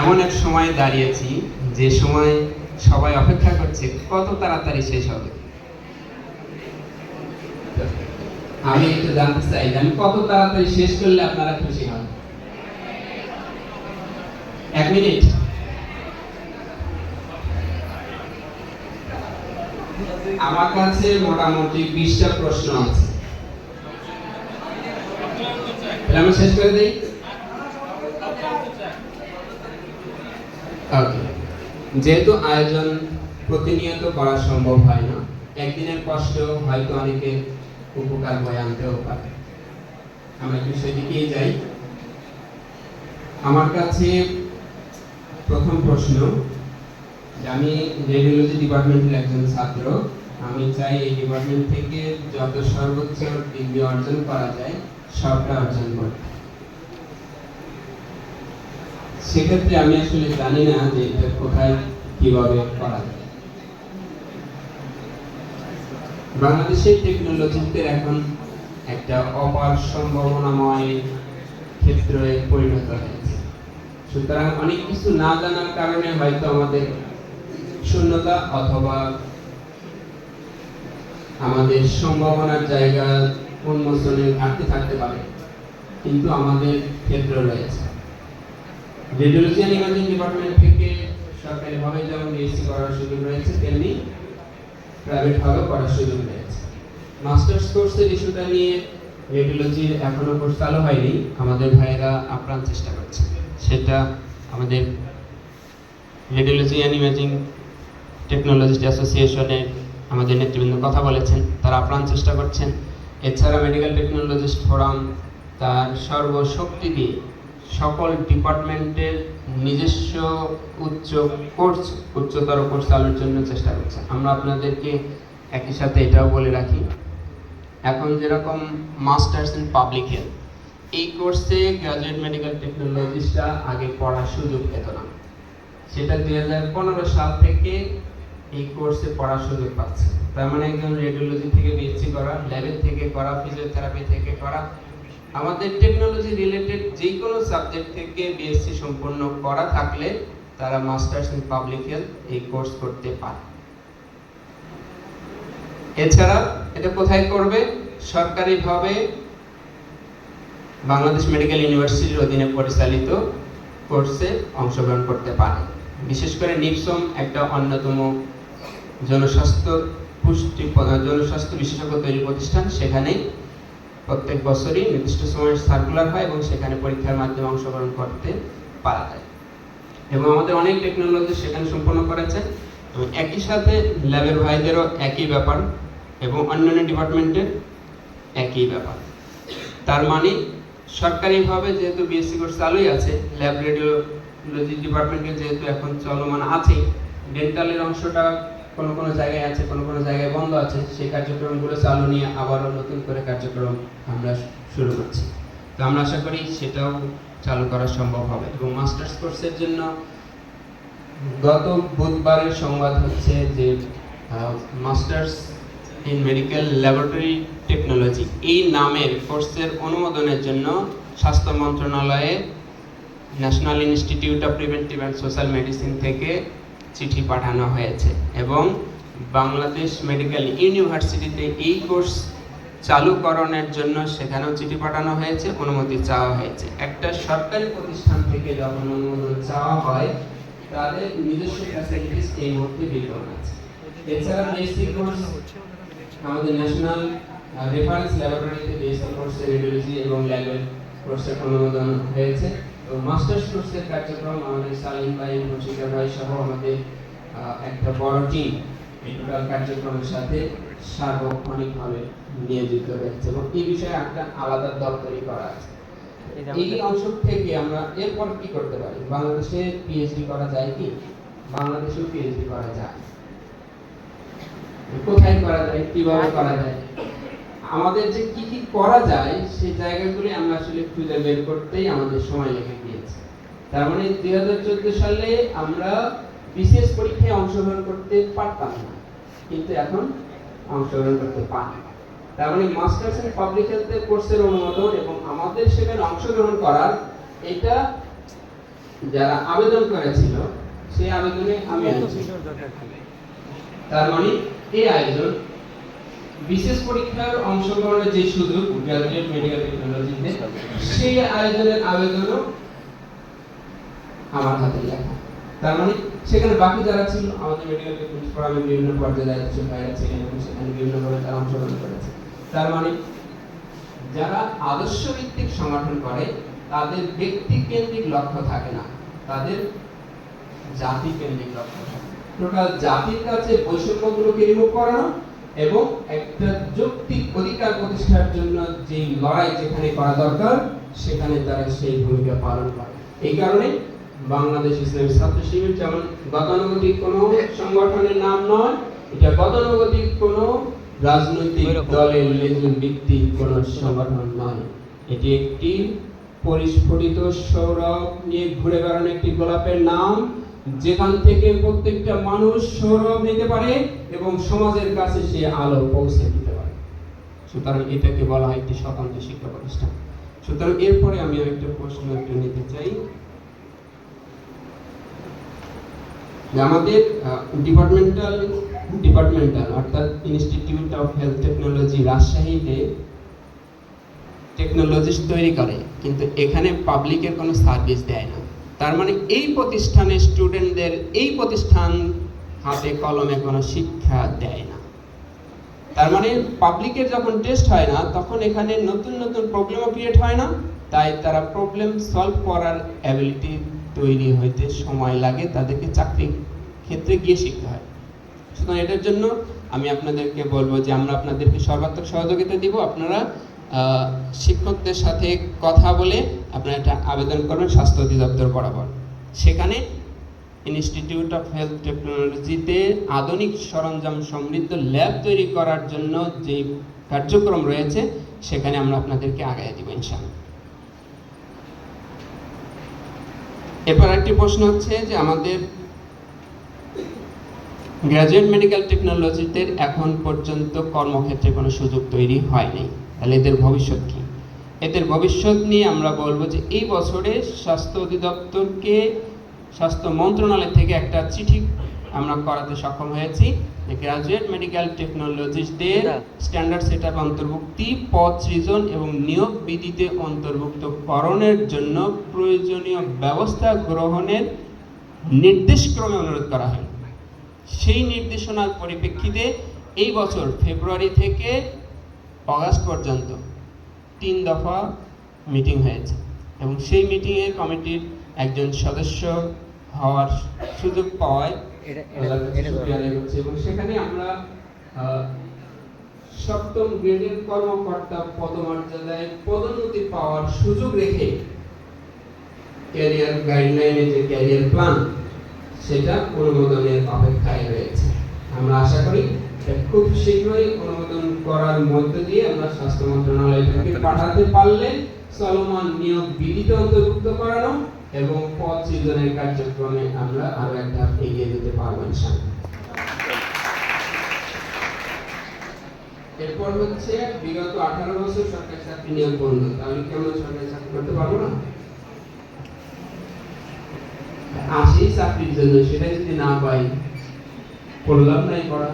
এমন এক সময় দাঁড়িয়েছি যে সময় সবাই অপেক্ষা করছে, কত তাড়াতাড়ি শেষ হবে। আমি একটু জানতে চাই যে আমি কত তাড়াতাড়ি শেষ করলে আপনারা খুশি হন? এক মিনিট। আমার কাছে মোটামুটি বিশটা প্রশ্ন আছে। আমি শেষ করে দিই? ওকে যেহেতু আয়োজন প্রতিনিয়ত করা সম্ভব হয় না, একদিনের কষ্ট হয়তো অনেকে উপকার বয়ে আনতেও পারে। আমরা একটু সেদিকেই যাই। আমার কাছে প্রথম প্রশ্ন আমি রেডিওলজি ডিপার্টমেন্টের একজন ছাত্র, আমি চাই এই ডিপার্টমেন্ট থেকে যত সর্বোচ্চ ডিগ্রি অর্জন করা যায়, সবটা অর্জন করতে। সেক্ষেত্রে আমি আসলে জানি না যে এটা কোথায়, কীভাবে করা যায়। বাংলাদেশের টেকনোলজিতে এখন একটা অপার সম্ভাবনাময় ক্ষেত্রে পরিণত হয়েছে। সুতরাং অনেক কিছু না জানার কারণে হয়তো আমাদের শূন্যতা অথবা আমাদের সম্ভাবনার জায়গা উন্মোচনের ঘাটতি থাকতে পারে। কিন্তু আমাদের ক্ষেত্র রয়েছে। রেডিওলজি অ্যান্ড ইমেজিং ডিপার্টমেন্ট থেকে সরকারিভাবে যেমন বিএসসি করার সুযোগ রয়েছে, তেমনি প্রাইভেট ভাবে করার সুযোগ রয়েছে। মাস্টার্স কোর্সের ইস্যুটা নিয়ে রেডিওলজির এখনও কোর্স চালু হয়নি। আমাদের ভাইয়েরা আপ্রাণ চেষ্টা করছে। সেটা আমাদের রেডিওলজি অ্যান্ড ইমেজিং টেকনোলজিস্ট অ্যাসোসিয়েশনের আমাদের নেতৃবৃন্দ কথা বলেছেন। তারা আপ্রাণ চেষ্টা করছেন। এছাড়া মেডিকেল টেকনোলজিস্ট ফোরাম তার সর্বশক্তি দিয়ে সকল ডিপার্টমেন্টের নিজস্ব উচ্চ কোর্স, উচ্চতর কোর্স চালুর জন্য চেষ্টা করছে। আমরা আপনাদেরকে একই সাথে এটাও বলে রাখি, এখন যেরকম মাস্টার্স ইন পাবলিক হেলথ, এই কোর্সে গ্রাজুয়েট মেডিকেল টেকনোলজিস্টরা আগে পড়ার সুযোগ পেত না। সেটা দুই হাজার পনেরো সাল থেকে এই কোর্সে পড়ার সুযোগ পাচ্ছে। তার মানে একজন রেডিওলজি থেকে বিএসসি করা ল্যাবের থেকে করা ফিজিওথেরাপি থেকে করা আমাদের টেকনোলজি রিলেটেড যে কোনো সাবজেক্ট থেকে বিএসসি সম্পন্ন করা থাকলে তারা মাস্টার্স ইন পাবলিক হেলথ এই কোর্স করতে পারে। এছাড়া এটা কোথায় করবে? সরকারিভাবে বাংলাদেশ মেডিকেল ইউনিভার্সিটির অধীনে পরিচালিত কোর্সে অংশগ্রহণ করতে পারে। বিশেষ করে নিপসম একটা অন্যতম জনস্বাস্থ্য পুষ্টি, জনস্বাস্থ্য বিশেষজ্ঞ তৈরি প্রতিষ্ঠান সেখানে প্রত্যেক বছরই নির্দিষ্ট সময়ের সার্কুলার হয় এবং সেখানে পরীক্ষার মাধ্যমে অংশগ্রহণ করতে পারা যায়। এবং আমাদের অনেক টেকনোলজি সেখানে সম্পন্ন করেছে। এবং একই সাথে ল্যাবের ভাইদেরও একই ব্যাপার এবং অন্যান্য ডিপার্টমেন্টের একই ব্যাপার। তার মানে সরকারিভাবে যেহেতু বিএসসি কোর্স চালুই আছে, ল্যাব রেডিওলজি ডিপার্টমেন্টে যেহেতু এখন চলমান আছে ডেন্টালের অংশটা কোনো কোনো জায়গায় আছে, কোনো কোনো জায়গায় বন্ধ আছে, সেই কার্যক্রমগুলো চালু নিয়ে আবারও নতুন করে কার্যক্রম আমরা শুরু করছি। তো আমরা আশা করি সেটাও চালু করা সম্ভব হবে এবং মাস্টার্স কোর্সের জন্য গত বুধবারের সংবাদ হচ্ছে যে masters in medical laboratory technology এই নামের কোর্সের অনুমোদনের জন্য স্বাস্থ্য মন্ত্রণালয়ে national institute of preventive and social medicine থেকে চিঠি পাঠানো হয়েছে এবং বাংলাদেশ মেডিকেল ইউনিভার্সিটিতে এই কোর্স চালুকরণের জন্য সেখানেও চিঠি পাঠানো হয়েছে, অনুমতি চাওয়া হয়েছে। একটা সরকারি প্রতিষ্ঠান থেকে যখন অনুমোদন চাওয়া হয়, তাদের নিজস্ব ফ্যাসিলিটিস এই মুহূর্তে বিদ্যমান আছে। এছাড়া কোর্স আমাদের ন্যাশনাল রেফারেন্স ল্যাবরেটরিতে বিএসসি কোর্সে রেডিওলজি এবং ল্যাবের কোর্সের অনুমোদন হয়েছে। মাস্টার্স কোর্সের কার্যক্রম আমাদের সালিম ভাই মুন্সিকা ভাই সহ আমাদের একটা বড় টিম এই টোটাল কার্যক্রমের সাথে সার্বক্ষণিকভাবে নিয়োজিত রয়েছে এবং এই বিষয়ে একটা আলাদা দল তৈরি করা আছে। এই অংশ থেকে আমরা এরপর কি করতে পারি? বাংলাদেশে পিএইচডি করা যায় কি? বাংলাদেশেও পিএইচডি করা যায়। কোথায় করা যায়? কীভাবে করা যায়? আমাদের যে কি কি করা যায় সেই জায়গাগুলি আমরা আসলে খুঁজে বের করতেই আমাদের সময় লেগে তার মানে দুই হাজার চোদ্দ সালে আমরা বিশেষ পরীক্ষায় অংশগ্রহণ করতে পারতাম না। কিন্তু এখন অংশগ্রহণ করতে পারি। তার মানে মাস্টার্স ইন পাবলিক হেলথের কোর্সের অনুমোদন এবং আমাদের সেখানে অংশগ্রহণ করার এটা যারা আবেদন করেছিল সেই আবেদনে আমি তার মানে এই আয়োজন বিশেষ পরীক্ষার অংশগ্রহণের যে সুযোগ গ্র্যাজুয়েট মেডিকেল টেকনোলজিতে সেই আয়োজনের আবেদনও আমার হাতে লেখা। তার মানে সেখানে বাকি যারা ছিল, আমাদের মেডিকেল টেকনোলজি ফোরামে বিভিন্ন পর্যায়ে দায়িত্বশীল ভাইরা ছিলেন এবং সেখানে বিভিন্নভাবে তারা অংশগ্রহণ করেছে। তার মানে যারা আদর্শ ভিত্তিক সংগঠন করে, তাদের ব্যক্তি কেন্দ্রিক লক্ষ্য থাকে না। তাদের জাতি কেন্দ্রিক লক্ষ্য থাকে। টোটাল জাতির কাছে বৈষম্যগুলোকে রিমুভ করানো এবং একটা যৌক্তিক অধিকার প্রতিষ্ঠার জন্য যে লড়াই যেখানে করা দরকার, সেখানে তারা সেই ভূমিকা পালন করে। এই কারণে বাংলাদেশ ইসলামী ছাত্র শিবির যেমন গতানুগতিক কোনো সংগঠনের নাম নয় এটা গতানুগতিক কোনো রাজনৈতিক দলের লেজন ব্যক্তির কোনো সংগঠন নয়। এটি একটি পরিস্ফুটিত সৌরভ নিয়ে ঘুরে বেড়ানো একটি গোলাপের নাম যেখান থেকে প্রত্যেকটা মানুষ সৌরভ নিতে পারে এবং সমাজের কাছে সে আলো পৌঁছে দিতে পারে। সুতরাং এটাকে বলা হয় একটি স্বতন্ত্র শিক্ষা প্রতিষ্ঠান। সুতরাং এরপরে আমি একটা প্রশ্ন একটু নিতে চাই যে আমাদের ডিপার্টমেন্টাল ডিপার্টমেন্টাল অর্থাৎ ইনস্টিটিউট অফ হেলথ টেকনোলজি রাজশাহীতে টেকনোলজিস্ট তৈরি করে, কিন্তু এখানে পাবলিকের কোনো সার্ভিস দেয় না। তার মানে এই প্রতিষ্ঠানে স্টুডেন্টদের এই প্রতিষ্ঠান হাতে কলমে কোনো শিক্ষা দেয় না। তার মানে পাবলিকের যখন টেস্ট হয় না, তখন এখানে নতুন নতুন প্রবলেমও ক্রিয়েট হয় না। তাই তারা প্রবলেম সলভ করার অ্যাবিলিটি তৈরি হইতে সময় লাগে, তাদেরকে চাকরি ক্ষেত্রে গিয়ে শিখতে হয়। সুতরাং এটার জন্য আমি আপনাদেরকে বলব যে আমরা আপনাদেরকে সর্বাত্মক সহযোগিতা দিব। আপনারা শিক্ষকদের সাথে কথা বলে আপনারা একটা আবেদন করবেন স্বাস্থ্য অধিদপ্তর বরাবর। সেখানে ইনস্টিটিউট অফ হেলথ টেকনোলজিতে আধুনিক সরঞ্জাম সমৃদ্ধ ল্যাব তৈরি করার জন্য যে কার্যক্রম রয়েছে, সেখানে আমরা আপনাদেরকে আগায় দিব ইনশাআল্লাহ। এরপর একটি প্রশ্ন হচ্ছে যে আমাদের গ্রাজুয়েট মেডিকেল টেকনোলজিতে এখন পর্যন্ত কর্মক্ষেত্রে কোনো সুযোগ তৈরি হয়নি। তাহলে এদের ভবিষ্যৎ কি? এদের ভবিষ্যৎ নিয়ে আমরা বলব যে এই বছরে স্বাস্থ্য অধিদপ্তরকে স্বাস্থ্য মন্ত্রণালয় থেকে একটা চিঠি আমরা করাতে সক্ষম হয়েছি। গ্রাজুয়েট মেডিকেল টেকনোলজিস্টদের স্ট্যান্ডার্ড সেটআপ অন্তর্ভুক্তি পদ সৃজন এবং নিয়োগ বিধিতে অন্তর্ভুক্ত করণের জন্য প্রয়োজনীয় ব্যবস্থা গ্রহণের নির্দেশক্রমে অনুরোধ করা হয়। সেই নির্দেশনার পরিপ্রেক্ষিতে এই বছর ফেব্রুয়ারি থেকে অগাস্ট পর্যন্ত তিন দফা মিটিং হয়েছে এবং সেই মিটিংয়ে কমিটির একজন সদস্য হওয়ার সুযোগ পাওয়ায় এবং সেখানে আমরা সপ্তম গ্রেডের কর্মকর্তা পদমর্যাদায় পদোন্নতি পাওয়ার সুযোগ রেখে ক্যারিয়ার গাইডলাইনে যে ক্যারিয়ার প্ল্যান সেটা অনুমোদনের অপেক্ষায় রয়েছে। আমরা আশা করি খুব শীঘ্রই অনুমোদন করার মধ্য দিয়ে আমরা স্বাস্থ্য মন্ত্রণালয়কে পাঠাতে পারলে চলমান নিয়োগ বিধিতে অন্তর্ভুক্ত করানো এবং পথ সৃজনের কার্যক্রমে আমরা আরও এক ধাপ এগিয়ে যেতে পারব এরপর হচ্ছে বিগত আঠারো বছর সরকারি চাকরি নিয়োগ বন্ধ। তাহলে কি আমরা সরকারি চাকরি করতে পারব না? আসি চাকরির জন্য সেটা যদি না পাই করলাম নাই করা।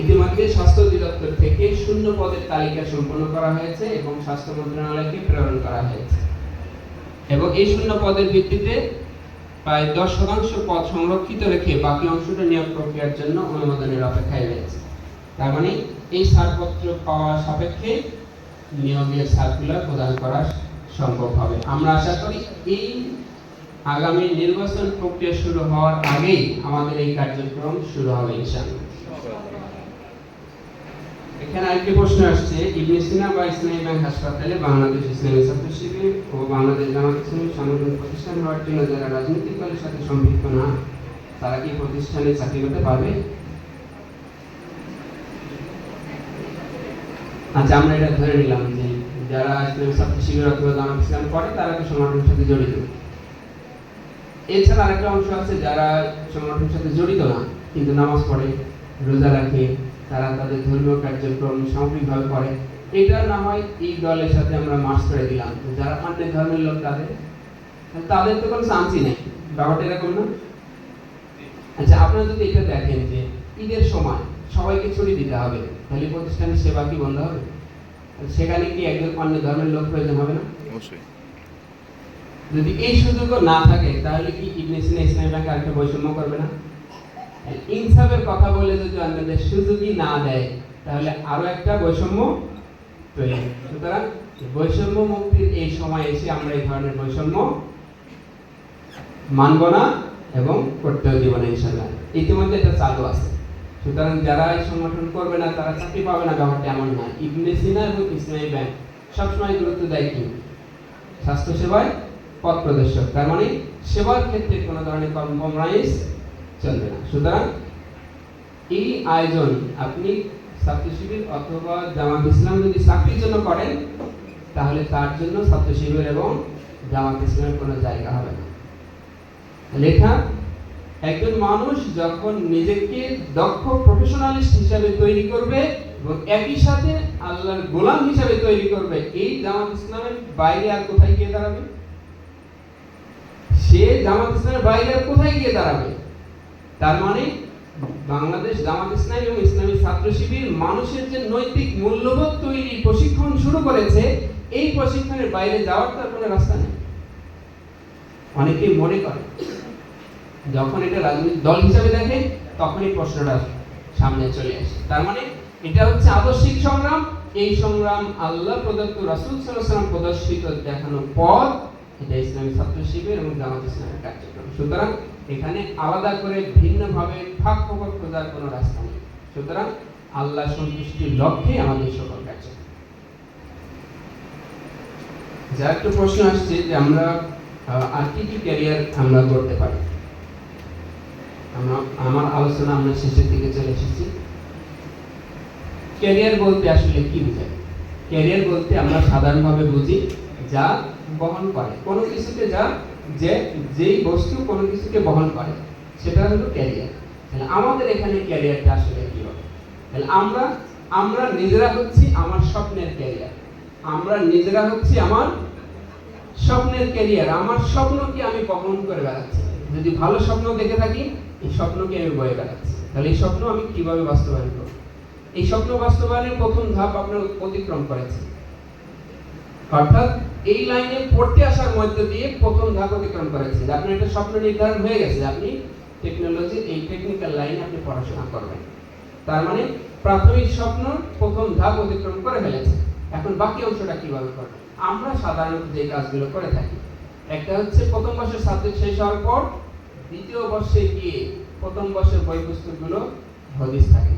ইতিমধ্যে স্বাস্থ্য অধিদপ্তর থেকে শূন্য পদের তালিকা সম্পন্ন করা হয়েছে এবং স্বাস্থ্য মন্ত্রণালয়কে প্রেরণ করা হয়েছে। এবং এই শূন্য পদের ভিত্তিতে প্রায় দশ শতাংশ পদ সংরক্ষিত রেখে বাকি অংশটা নিয়োগ প্রক্রিয়ার জন্য অনুমোদনের অপেক্ষায় রয়েছে। তার মানে এই ছাড়পত্র পাওয়া সাপেক্ষে নিয়োগের সার্কুলার প্রদান করা সম্ভব হবে। আমরা আশা করি এই আগামী নির্বাচন প্রক্রিয়া শুরু হওয়ার আগেই আমাদের এই কার্যক্রম শুরু হবে ইনশাআল্লাহ। এখানে আরেকটি প্রশ্ন আসছে, ইবনে সিনা বা ইসলামী ব্যাংক হাসপাতালে বাংলাদেশ ইসলামী ছাত্র শিবির ও বাংলাদেশ জামাত ইসলামী সংগঠন প্রতিষ্ঠান হওয়ার জন্য যারা রাজনৈতিক দলের সাথে সম্পৃক্ত না, তারা কি প্রতিষ্ঠানে চাকরি করতে পারবে? আচ্ছা আমরা এটা ধরে নিলাম যে যারা ইসলামী ছাত্র শিবির অথবা জামাত ইসলাম করে, তারা কি সংগঠনের সাথে জড়িত। এছাড়া আরেকটা অংশ আছে, যারা সংগঠনের সাথে জড়িত না, কিন্তু নামাজ পড়ে, রোজা রাখে তারা তাদের ধর্মীয় কার্যক্রম সামগ্রিকভাবে করে। এটা না হয় এই দলের সাথে আমরা মার্চ করে দিলাম। যারা অন্য ধর্মের লোক তাদের তাদের তো কোনো চান্সই নেই। ব্যাপারটা এরকম না? আচ্ছা আপনারা যদি এটা দেখেন যে ঈদের সময় সবাইকে ছুটি দিতে হবে তাহলে প্রতিষ্ঠানের সেবা কি বন্ধ হবে? সেখানে কি একজন অন্য ধর্মের লোক প্রয়োজন হবে না? অবশ্যই। যদি এই সুযোগও না থাকে তাহলে কি ইবনে সিনা ইসলামী ব্যাংক আরেকটা বৈষম্য করবে না? ইনসাফের কথা বলে যদি অন্যদের সুযোগই না দেয়, তাহলে আরও একটা বৈষম্য তৈরি সুতরাং বৈষম্য মুক্তির এই সময় এসে আমরা এই ধরনের বৈষম্য মানব না এবং করতেও দিব না ইনশাল্লাহ ইতিমধ্যে এটা চালু আছে। সুতরাং যারা এই সংগঠন করবে না, তারা চাকরি পাবে না, ব্যাপারটা এমন না। ইবনে সিনা এবং ইসলামী ব্যাংক সবসময় গুরুত্ব দেয় কি? স্বাস্থ্য সেবায় পথ প্রদর্শক। তার মানে সেবার ক্ষেত্রে কোনো ধরনের কম্প্রোমাইজ চলবে না। সুতরাং এই আয়োজন আপনি ছাত্র শিবির অথবা জামাত ইসলাম যদি চাকরির জন্য করেন, তাহলে তার জন্য ছাত্র শিবির এবং জামাত ইসলামের কোনো জায়গা হবে না। লেখা, একজন মানুষ যখন নিজেকে দক্ষ প্রফেশনালিস্ট হিসাবে তৈরি করবে এবং একই সাথে আল্লাহর গোলাম হিসাবে তৈরি করবে, এই জামাত ইসলামের বাইরে আর কোথায় গিয়ে দাঁড়াবে? সে জামাত ইসলামের বাইরে আর কোথায় গিয়ে দাঁড়াবে? তার মানে বাংলাদেশ জামাত ইসলাম এবং ইসলামী ছাত্র শিবির মানুষের যে নৈতিক মূল্যবোধ তৈরি প্রশিক্ষণ শুরু করেছে, এই প্রশিক্ষণের বাইরে যাওয়ার তার কোনো রাস্তা নেই। অনেকেই মনে করে, যখন এটা রাজনৈতিক দল হিসাবে দেখে, তখনই প্রশ্নটা সামনে চলে আসে। তার মানে এটা হচ্ছে আদর্শিক সংগ্রাম। এই সংগ্রাম আল্লাহ প্রদত্ত, রাসুল ওয়াসাল্লাম প্রদর্শিত দেখানো পথ, এটা ইসলামী ছাত্র শিবির এবং জামাত ইসলামের কার্যক্রম। সুতরাং এখানে আলাদা করে ভিন্নভাবে ফাঁক ফোকর খোঁজার কোনো রাস্তা নেই। সুতরাং আল্লাহ সন্তুষ্টির লক্ষ্যে আমাদের সকল কার্যক্রম যা একটা প্রশ্ন আসছে যে আমরা আর কি কি ক্যারিয়ার আমরা করতে পারি? আমরা, আমার আলোচনা আমরা শেষের দিকে চলে এসেছি। ক্যারিয়ার বলতে আসলে কি বোঝায়? ক্যারিয়ার বলতে আমরা সাধারণভাবে বুঝি যা বহন করে। কোনো কিছুকে যা যে, যেই বস্তু কোনো কিছুকে বহন করে, সেটা হলো ক্যারিয়ার তাহলে আমাদের এখানে ক্যারিয়ারটা আসলে কি হবে? তাহলে আমরা আমরা নিজেরা হচ্ছি আমার স্বপ্নের ক্যারিয়ার আমরা নিজেরা হচ্ছি আমার স্বপ্নের ক্যারিয়ার আমার স্বপ্নকে আমি বহন করে বেড়াচ্ছি। যদি ভালো স্বপ্ন দেখে থাকি, এই স্বপ্নকে আমি বয়ে বেড়াচ্ছি। তাহলে এই স্বপ্ন আমি কীভাবে বাস্তবায়ন করব? এই স্বপ্ন বাস্তবায়নের প্রথম ধাপ আপনার অতিক্রম করেছে। অর্থাৎ এই লাইনে পড়তে আসার মধ্য দিয়ে প্রথম ধাপ অতিক্রম করেছে আপনার একটা স্বপ্ন নির্ধারণ হয়ে গেছে আপনি টেকনোলজির এই টেকনিক্যাল লাইনে আপনি পড়াশোনা করবেন। তার মানে প্রাথমিক স্বপ্ন প্রথম ধাপ অতিক্রম করে ফেলেছে। এখন বাকি অংশটা কীভাবে করবে? আমরা সাধারণত যে কাজগুলো করে থাকি, একটা হচ্ছে প্রথম বর্ষের সাবজেক্ট শেষ হওয়ার পর দ্বিতীয় বর্ষে গিয়ে প্রথম বর্ষের বই পুস্তকগুলো হদিস থাকে।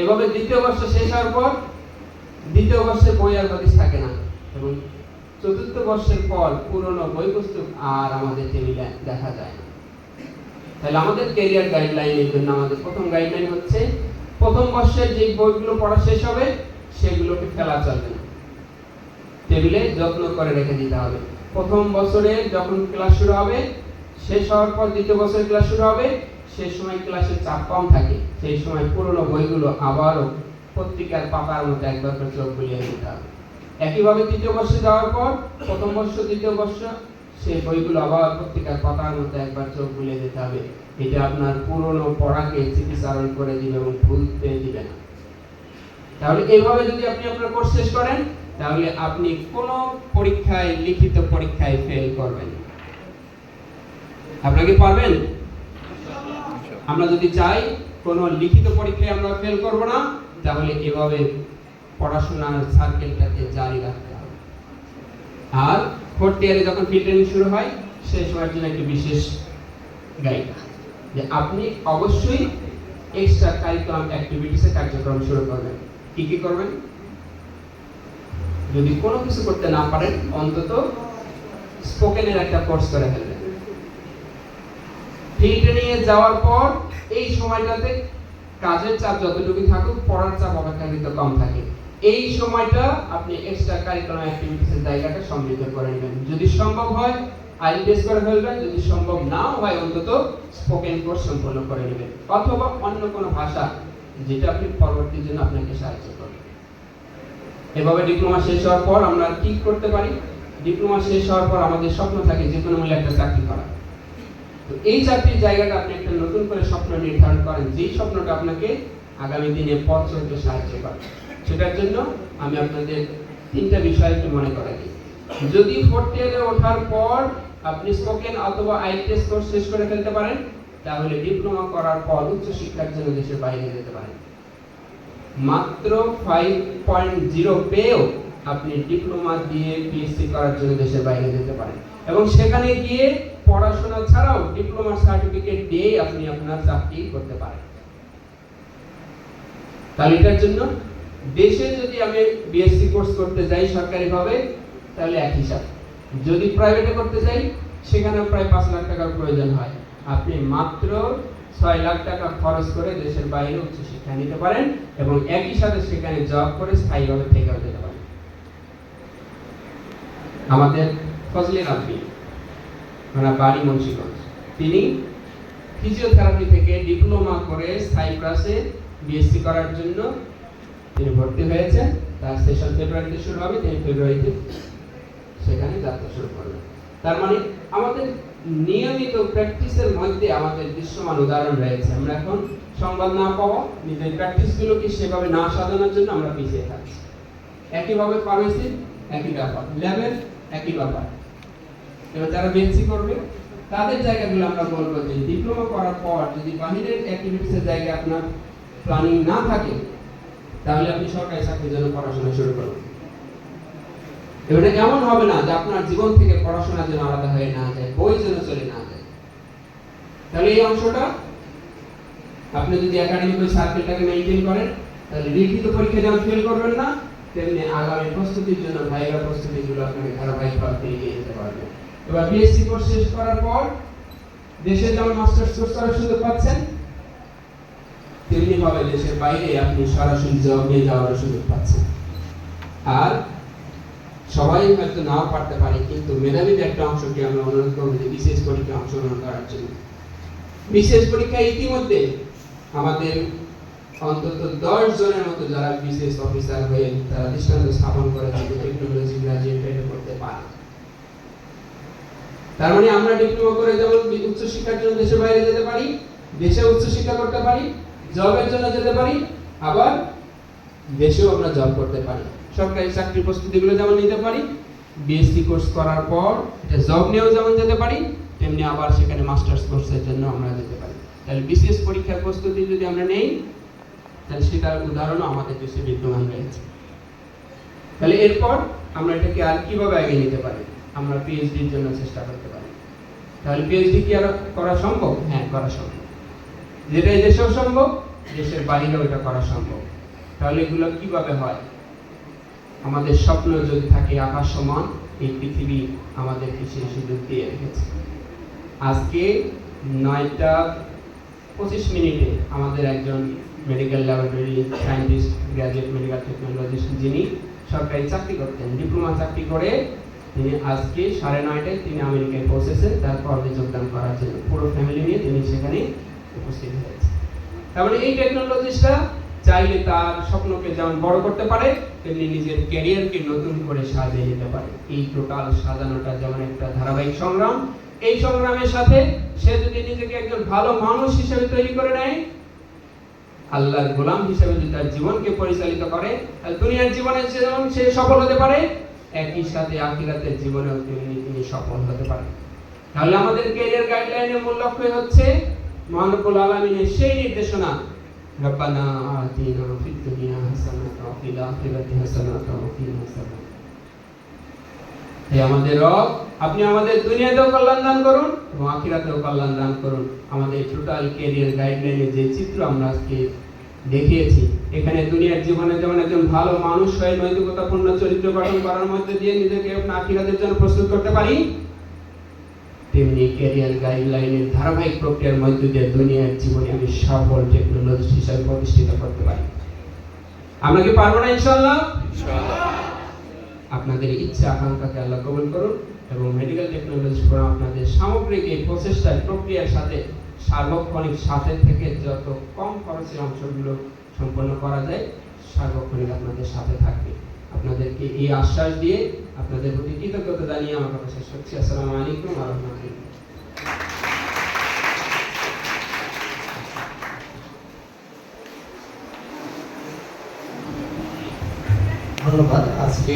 এভাবে দ্বিতীয় বর্ষ শেষ হওয়ার পর দ্বিতীয় বর্ষে বই আর হদিস থাকে না। এবং চতুর্থ বর্ষের পর পুরনো বই পুস্তক আর আমাদের টেবিলে দেখা যায় না। তাহলে আমাদের ক্যারিয়ার গাইডলাইনের জন্য আমাদের প্রথম গাইডলাইন হচ্ছে, প্রথম বর্ষের যে বইগুলো পড়া শেষ হবে, সেগুলোকে ফেলা চলবে না। টেবিলে যত্ন করে রেখে দিতে হবে। প্রথম বছরে যখন ক্লাস শুরু হবে, শেষ হওয়ার পর দ্বিতীয় বছরের ক্লাস শুরু হবে সেই সময় ক্লাসের চাপ কম থাকে। সেই সময় পুরনো বইগুলো আবারও পত্রিকার পাতার মতো একবার করে চোখ বুলিয়ে দিতে হবে। একইভাবে তৃতীয় বর্ষে যাওয়ার পর, প্রথম বর্ষ, দ্বিতীয় বর্ষ সেই বইগুলো আবার পত্রিকার পাতার মতো একবার চোখ বুলিয়ে দিতে হবে। এটা আপনার পুরনো পড়াকে স্মৃতিচারণ করে দিবে এবং ভুলতে দিবে না। তাহলে এইভাবে যদি আপনি আপনার কোর্স শেষ করেন, তাহলে আপনি কোনো পরীক্ষায়, লিখিত পরীক্ষায় ফেল করবেন। আপনাকে পারবেন? আমরা যদি চাই, কোনো লিখিত পরীক্ষায় আমরা ফেল করব না। তাহলে এভাবে পড়াশোনার সার্কেলটাকে জারি রাখতে হবে। আর ফোর্থ ইয়ারে যখন ফিল্ড ট্রেনিং শুরু হয় সেই সময়ের জন্য একটি বিশেষ গাইড যে আপনি অবশ্যই এক্সট্রা কারিকুলাম অ্যাক্টিভিটিসে কার্যক্রম শুরু করবেন। কি কি করবেন? যদি কোনো কিছু করতে না পারেন, অন্তত স্পোকেনের একটা কোর্স করে ফেলবেন। ফিল্ড এ যাওয়ার পর এই সময়টাতে কাজের চাপ যতটুকু থাকুক, পড়ার চাপ অপেক্ষাকৃত কম থাকে। এই সময়টা আপনি এক্সট্রা কারিকুলাম অ্যাক্টিভিটিসের জায়গাটা সমৃদ্ধ করে নেবেন। যদি সম্ভব হয় আইএলটিএস করে ফেলবেন। যদি সম্ভব নাও হয়, অন্তত স্পোকেন কোর্স সম্পন্ন করে নেবেন। অথবা অন্য কোনো ভাষা যেটা আপনি পরবর্তীর জন্য আপনাকে সাহায্য করবে। এভাবে ডিপ্লোমা শেষ হওয়ার পর আমরা কি করতে পারি। ডিপ্লোমা শেষ হওয়ার পর আমাদের স্বপ্ন থাকে যে কোনো মূল্যে একটা চাকরি করা। তো এই চাকরির জায়গাটা আপনি একটা নতুন করে স্বপ্ন নির্ধারণ করেন, যেই স্বপ্নটা আপনাকে আগামী দিনে পথ চলতে সাহায্য করে সেটার জন্য আমি আপনাদের তিনটা বিষয় একটু মনে করাই। দিই যদি ফোর্থ ইয়ারে ওঠার পর আপনি স্পোকেন অথবা আইটিএস কোর্স শেষ করে ফেলতে পারেন, তাহলে ডিপ্লোমা করার পর উচ্চ শিক্ষার জন্য দেশের বাইরে যেতে পারেন। মাত্র ফাইভ পয়েন্ট জিরো পেয়েও আপনি ডিপ্লোমা দিয়ে পিএসসি করার জন্য দেশের বাইরে যেতে পারেন। এবং সেখানে গিয়ে পড়াশোনা ছাড়াও ডিপ্লোমা সার্টিফিকেট দিয়ে আপনি আপনার চাকরি করতে পারেন। তাহলে এটার জন্য দেশে যদি আমি বিএসসি কোর্স করতে যাই সরকারিভাবে, তাহলে এক হিসাব যদি প্রাইভেটে করতে যাই সেখানে প্রায় পাঁচ লাখ টাকার প্রয়োজন হয়। আপনি মাত্র ছয় লাখ টাকা খরচ করে দেশের বাইরে উচ্চশিক্ষা নিতে পারেন এবং একই সাথে সেখানে জব করে স্থায়ীভাবে থেকেও যেতে পারেন। আমাদের ফজলে রাব্বি। ওনার বাড়ি মুন্সিগঞ্জ। তিনি ফিজিওথেরাপি থেকে ডিপ্লোমা করে সাইপ্রাসে বিএসসি করার জন্য তিনি ভর্তি হয়েছেন। তার সেশন ফেব্রুয়ারিতে শুরু হবে, তিনি ফেব্রুয়ারিতে সেখানে যাত্রা শুরু করবেন তার মানে আমাদের নিয়মিত প্র্যাকটিসের মধ্যে আমাদের দৃশ্যমান উদাহরণ রয়েছে। আমরা এখন সংবাদ না পাওয়া, নিজের প্র্যাকটিসগুলোকে সেভাবে না সাজানোর জন্য আমরা পিছিয়ে থাকছি। একইভাবে ফার্মেসি একই ব্যাপার। ল্যাবের একই ব্যাপার। এবার যারা বিএসসি করবে, তাদের জায়গাগুলো আমরা বলব যে ডিপ্লোমা করার পর যদি বাহিরের অ্যাক্টিভিটিসের জায়গায় আপনার প্ল্যানিং না থাকে, তাহলে আপনি সরকারি চাকরির জন্য পড়াশোনা শুরু করুন। এবারে এমন হবে না যে আপনার জীবন থেকে আলাদা হয়ে না যায়, বই চলে না যায়। তাহলে এই অংশটা আপনি যদি একাডেমিক ওই সার্কেলটাকে মেনটেন করেন, তাহলে লিখিত পরীক্ষা যেমন ফেল করবেন না, তেমনি আগামী প্রস্তুতির জন্য ভাইবা প্রস্তুতিগুলো আপনাকে ধারাবাহিকভাবে এগিয়ে যেতে পারবেন এবার বিএসসি কোর্স শেষ করার পর দেশে যেমন মাস্টার্স কোর্স করার সুযোগ পাচ্ছেন? তেমনি ভাবে দেশের বাইরে আপনি সরাসরি জব নিয়ে যাওয়ার সুযোগ পাচ্ছেন। আর সবাই হয়তো নাও পারতে পারে, কিন্তু মেধাবীদের একটা অংশকে আমরা অনুরোধ করব যে বিশেষ পরীক্ষায় অংশগ্রহণ করার জন্য। বিশেষ পরীক্ষায় ইতিমধ্যে আমাদের অন্তত দশ জনের মতো যারা বিশেষ অফিসার হয়ে তারা দৃষ্টান্ত স্থাপন করেছে টেকনোলজি গ্রাজুয়েট করতে পারে। তার মানে আমরা ডিপ্লোমা করে যেমন উচ্চ শিক্ষার জন্য দেশের বাইরে যেতে পারি, দেশে উচ্চ শিক্ষা করতে পারি, জবের জন্য যেতে পারি, আবার দেশেও আমরা জব করতে পারি। সরকারি চাকরির প্রস্তুতিগুলো যেমন নিতে পারি বিএসসি কোর্স করার পর এটা জব নিয়েও যেমন যেতে পারি, তেমনি আবার সেখানে মাস্টার্স কোর্সের জন্য আমরা যেতে পারি। তাহলে বিশেষ পরীক্ষার প্রস্তুতি যদি আমরা নেই, তাহলে সেটার উদাহরণও আমাদের দেশে বিদ্যমান রয়েছে। তাহলে এরপর আমরা এটাকে আর কীভাবে এগিয়ে নিতে পারি? আমরা পিএইচডির জন্য চেষ্টা করতে পারি। তাহলে পিএইচডি কি আর করা সম্ভব? হ্যাঁ করা সম্ভব। যেটা দেশেও সম্ভব, দেশের বাইরেও এটা করা সম্ভব। তাহলে এগুলো কীভাবে হয়? আমাদের স্বপ্ন যদি থাকে আকাশ সমান এই পৃথিবী আমাদেরকে সেই সুযোগ দিয়ে রেখেছে। আজকে নয়টা পঁচিশ মিনিটে আমাদের একজন medical laboratory scientist graduate medical technologist যিনি সরকারি চাকরি করতেন ডিপ্লোমা চাকরি করে তিনি আজকে সাড়ে নয়টায় তিনি আমেরিকায় পৌঁছেছেন তার কর্মে যোগদান করার জন্য। পুরো ফ্যামিলি নিয়ে তিনি সেখানে উপস্থিত হয়েছে। তারপরে এই টেকনোলজিস্টরা চাইলে তার স্বপ্নকে যেমন বড় করতে পারে, তেমনি নিজের ক্যারিয়ারকে নতুন করে সাজিয়ে নিতে পারে। এই টোটাল সাজানোটা যেমন একটা ধারাবাহিক সংগ্রাম, এই সংগ্রামের সাথে সে যদি নিজেকে একজন ভালো মানুষ হিসেবে তৈরি করে নেয়, আল্লাহর গোলাম হিসেবে যদি তার জীবনকে পরিচালিত করে দুনিয়ার জীবনে যেমন সে সফল হতে পারে একই সাথে আখিরাতের জীবনেও তিনি তিনি সফল হতে পারে তাহলে আমাদের ক্যারিয়ার গাইডলাইনের মূল লক্ষ্য হচ্ছে মহানবুল আলমিনের সেই নির্দেশনা, রব্বানা আতিনা ফিদ দুনিয়া হাসানাতা ওয়া ফিল আখিরাতি হাসানাতা ওয়া কিনা আযাবান হে আমাদের রব, আপনি আমাদের দুনিয়াতেও কল্যাণ দান করুন এবং আখিরাতেও কল্যাণ দান করুন। আমাদের টোটাল ক্যারিয়ার গাইডলাইনে যে চিত্র আমরা আজকে দেখিয়েছি। এখানে দুনিয়ার জীবনে যেমন একজন ভালো মানুষ হয়ে নৈতিকতাপূর্ণ চরিত্র গঠন করার মধ্যে দিয়ে নিজেকে আখিরাতের জন্য প্রস্তুত করতে পারি, তেমনি ক্যারিয়ার গাইডলাইনের ধারাবাহিক প্রক্রিয়ার মধ্য দিয়ে দুনিয়ার জীবনে আমি সফল টেকনোলজি হিসাবে প্রতিষ্ঠিত করতে পারি। আমরা কি পারব না ইনশাল্লাহ আপনাদের ইচ্ছা, আকাঙ্ক্ষাকে আল্লাহ কবুল করুন এবং মেডিকেল টেকনোলজি ফোরাম আপনাদের সামগ্রিক এই প্রচেষ্টার প্রক্রিয়ার সাথে সার্বক্ষণিক সাথে থেকে যত কম খরচের অংশগুলো সম্পন্ন করা যায়, সার্বক্ষণিক আপনাদের সাথে থাকবে। আপনাদেরকে এই আশ্বাস দিয়ে আপনাদের প্রতি কৃতজ্ঞতা জানিয়ে আমার কথা শেষ করছি। আসসালামু আলাইকুম আলহামদুলিল্লাহ ধন্যবাদ। আজকে